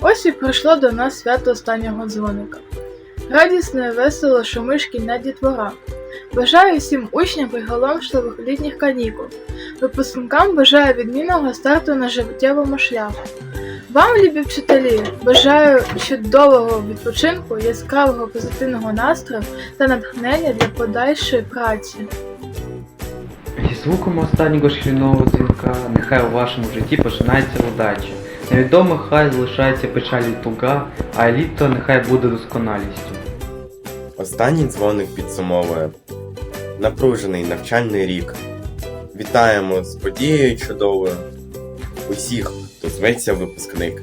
Ось і прийшло до нас свято останнього дзвоника. Радісно і весело шумить шкільна дітвора. Бажаю всім учням приголомшливих літніх канікул. Випускникам бажаю відмінного старту на життєвому шляху. Вам, любі вчителі, бажаю чудового відпочинку, яскравого позитивного настрою та натхнення для подальшої праці. Зі звуком останнього шкільного дзвінка нехай у вашому житті починається удача. Невідомо хай залишається печаль і туга, а літо нехай буде досконалістю. Останній дзвоник підсумовує напружений навчальний рік. Вітаємо з подією чудовою усіх, хто зветься випускник.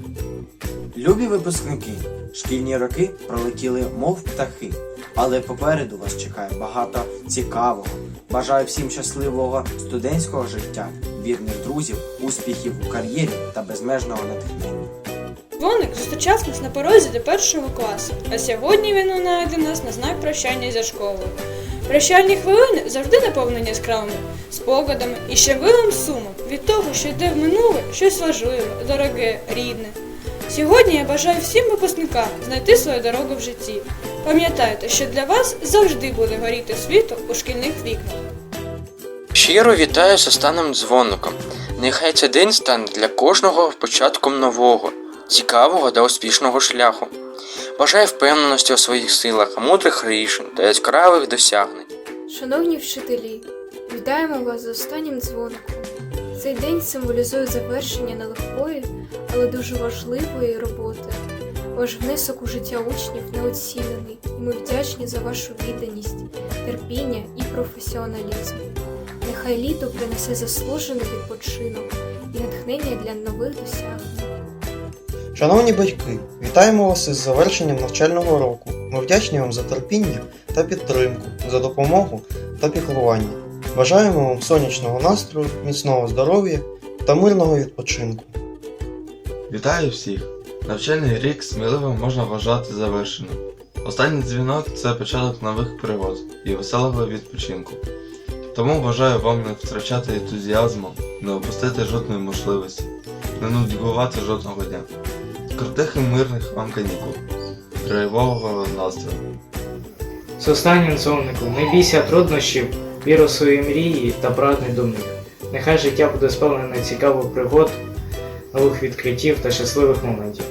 Любі випускники, шкільні роки пролетіли, мов птахи, але попереду вас чекає багато цікавого. Бажаю всім щасливого студентського життя, вірних друзів, успіхів у кар'єрі та безмежного натхнення. Дзвоник зустрічав нас на порозі до першого класу, а сьогодні він лунає для нас на знак прощання зі школою. Прощальні хвилини завжди наповнені яскравими спогадами і ще вилом сумок від того, що йде в минуле щось важливе, дороге, рідне. Сьогодні я бажаю всім випускникам знайти свою дорогу в житті. Пам'ятайте, що для вас завжди буде горіти світло у шкільних вікнах. Щиро вітаю з останнім дзвоником. Нехай цей день стане для кожного початком нового, цікавого та успішного шляху. Бажаю впевненості у своїх силах, мудрих рішень та яскравих досягнень. Шановні вчителі, вітаємо вас з останнім дзвоником. Цей день символізує завершення нелегкої, але дуже важливої роботи. Ваш внесок у життя учнів неоцінений, і ми вдячні за вашу відданість, терпіння і професіоналізм. Нехай літо принесе заслужений відпочинок і натхнення для нових досягнень. Шановні батьки, вітаємо вас із завершенням навчального року. Ми вдячні вам за терпіння та підтримку, за допомогу та піклування. Бажаємо вам сонячного настрою, міцного здоров'я та мирного відпочинку. Вітаю всіх! Навчальний рік сміливо можна вважати завершеним. Останній дзвінок це початок нових пригод і веселого відпочинку. Тому бажаю вам не втрачати ентузіазму, не опустити жодної можливості, не нудьгувати жодного дня. Крутих і мирних вам канікул, драйвового настрою. З останнім дзвоником не бійся труднощів, вір у свої мрії та прагни до них. Нехай життя буде сповнене цікавих пригод, нових відкриттів та щасливих моментів.